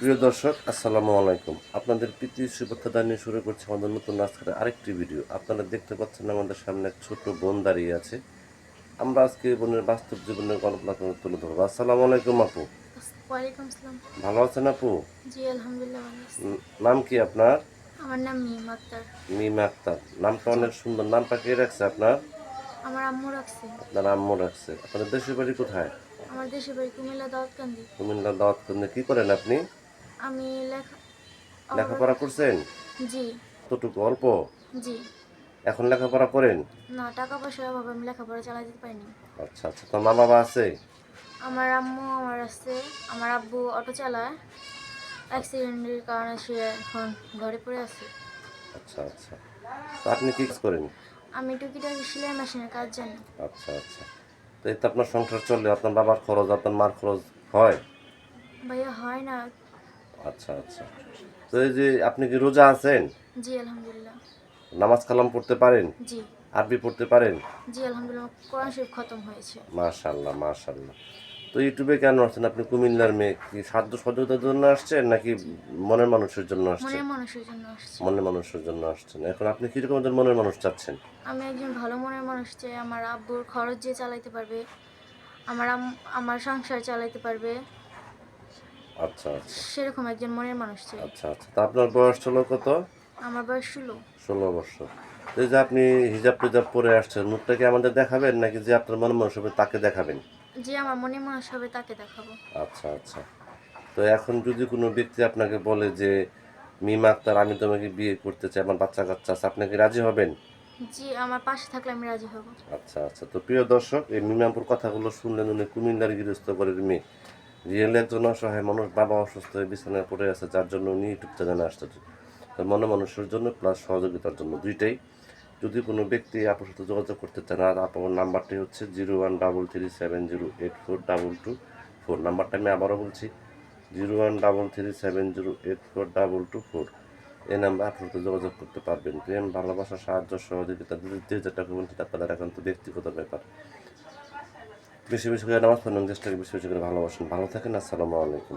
প্রিয় দর্শক আসসালামু আলাইকুম। আপনাদের প্রীতি শুভেচ্ছা জানিয়ে শুরু করছি আমাদের নতুন আজকের আরেকটি ভিডিও। আপনারা দেখতে পাচ্ছেন আমাদের সামনে এক ছোট বোন দাঁড়িয়ে আছে। আমরা আজকে বোনের বাস্তব জীবনের গল্প আপনাদের তুলে ধরবো। আসসালামু আলাইকুম আপু। ভালো আছেন আপু? জি আলহামদুলিল্লাহ নাম কি আপনার? আমার নাম মিম আক্তার। মিম আক্তার। নামটা অনেক সুন্দর। নামটা কে রাখছে আপনার? আমার আম্মু রাখছে। আপনার আম্মু রাখছে। আপনার দেশের বাড়ি কোথায়? আমার দেশের বাড়ি কুমিল্লা দাউদকান্দি। কুমিল্লা দাওয়াত কেন্দ্রে কি করেন আপনি? আমি লেখা লেখাপড়া করছেন? জি। কতটুকু অল্প? জি। এখন লেখাপড়া করেন? না টাকা পয়সার অভাবে আমি লেখাপড়া চালাতে পারিনি। আচ্ছা আচ্ছা। তো মা বাবা আছে? আমার আম্মু আমার আছে। আমার আব্বু অটো চালায়। অ্যাক্সিডেন্টের কারণে সে এখন ঘরে পড়ে আছে। আচ্ছা আচ্ছা। তো আপনি কি করেন? আমি টুকিটাকি সেলাই মেশিনের কাজ জানি। আচ্ছা আচ্ছা। তো এই তো আপনার সংসার চলে আপনার বাবার খরচ আপনার মার খরচ হয়? ভাইয়া হয় না। আচ্ছা আচ্ছা। তো এই যে আপনি কি রোজা আছেন? জি আলহামদুলিল্লাহ। নামাজ কালাম পড়তে পারেন? জি। আরবি পড়তে পারেন? জি আলহামদুলিল্লাহ কোরআন শরীফ খতম হয়েছে। মাশাল্লাহ মাশাল্লাহ তো ইউটিউবে কেন আসছেন? আপনি কুমিল্লার মেয়ে কি সাধ্য সহযোগিতার জন্য আসছেন নাকি মনের মানুষের জন্য আসছেন? মনের মানুষের জন্য আসছে। মনের মানুষের জন্য আসছেন। এখন আপনি কীরকম মনের মানুষ চাচ্ছেন? আমি একজন ভালো মনের মানুষ চাই আমার আব্বুর খরচ যে চালাইতে পারবে আমার আম- আমার সংসার চালাইতে পারবে আচ্ছা আচ্ছা। সেরকম একজন মনের মানুষ চাই আচ্ছা আচ্ছা। তা আপনার বয়স ছিল কত? আমার বয়স ষোলো। ষোলো বছর। এই যে আপনি হিজাব টিজাব পরে আসছেন মুখটা কি আমাদের দেখাবেন নাকি যে আপনার মনে মানুষ হবে তাকে দেখাবেন? যে আমার মনের মানুষ হবে তাকে দেখাবো। আচ্ছা আচ্ছা। তো এখন যদি কোনো ব্যক্তি আপনাকে বলে যে মিমা আক্তার আমি তোমাকে বিয়ে করতে চাই আমার বাচ্চা কাচ্চা আছে আপনি কি রাজি হবেন? জি আমার পাশে থাকলে আমি রাজি হব। আচ্ছা আচ্ছা। তো প্রিয় দর্শক এই মিমাপুর কথাগুলো শুনলেন উনি কুমিল্লার গৃহস্থ করে মেয়ে। রিয়েল একজন অসহায় মানুষ, বাবা অসুস্থ হয়ে বিছানায় পড়ে আছে, যার জন্য উনি ইউটিউব চ্যানেলে আসতে তো মনে মানুষের জন্য প্লাস সহযোগিতার জন্য দুইটাই। যদি কোনো ব্যক্তি আপনার সাথে যোগাযোগ করতে চান আর আপনার নাম্বারটি হচ্ছে zero one double three seven zero eight four double two four. নাম্বারটা আমি আবারও বলছি, zero one double three seven zero eight four double two four. এই নাম্বার আপনার সাথে যোগাযোগ করতে পারবেন। প্রেম, ভালোবাসা, সাহায্য সহযোগিতা যে যেটা করবেন সেটা আপনাদের একান্ত ব্যক্তিগত ব্যাপার। বেশি বেশি করে নামাজ পড়ুন দেশটাকে বেশি বেশি করে ভালোবাসুন। ভালো থাকেন আসসালামু আলাইকুম।